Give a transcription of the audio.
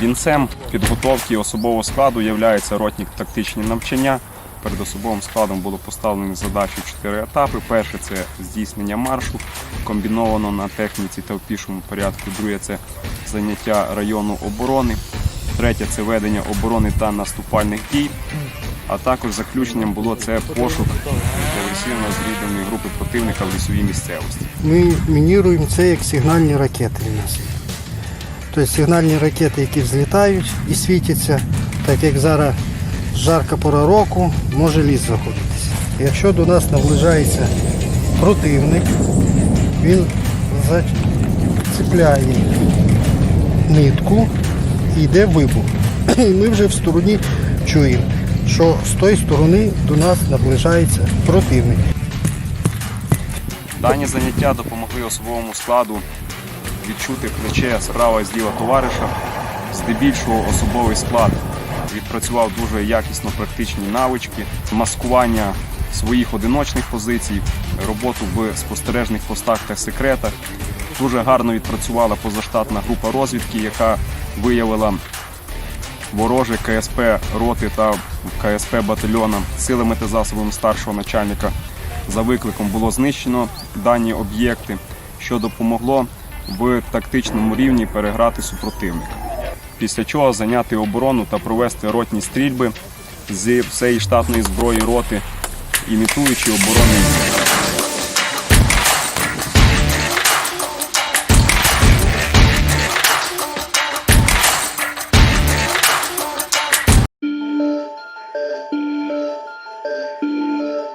Кінцем підготовки особового складу є ротні тактичні навчання. Перед особовим складом було поставлені задачі чотири етапи. Перше це здійснення маршу, комбіновано на техніці та в пішому порядку. Друге це заняття району оборони. Третє це ведення оборони та наступальних дій. А також заключенням було це пошук агресивно зрідної групи противника в лісовій місцевості. Ми мініруємо це як сигнальні ракети у нас. Тобто сигнальні ракети, які взлітають і світяться, так як зараз жарка пора року, може ліс заходитися. Якщо до нас наближається противник, він зацепляє нитку і йде вибух. І ми вже в стороні чуємо, що з тої сторони до нас наближається противник. Дані заняття допомогли особовому складу відчути плече справа і зліва товариша. Здебільшого особовий склад відпрацював дуже якісно практичні навички, маскування своїх одиночних позицій, роботу в спостережних постах та секретах. Дуже гарно відпрацювала позаштатна група розвідки, яка виявила вороже КСП роти та КСП батальйона силами та засобами старшого начальника за викликом було знищено дані об'єкти, що допомогло в тактичному рівні переграти супротивника. Після чого зайняти оборону та провести ротні стрільби з всієї штатної зброї роти, імітуючи оборонний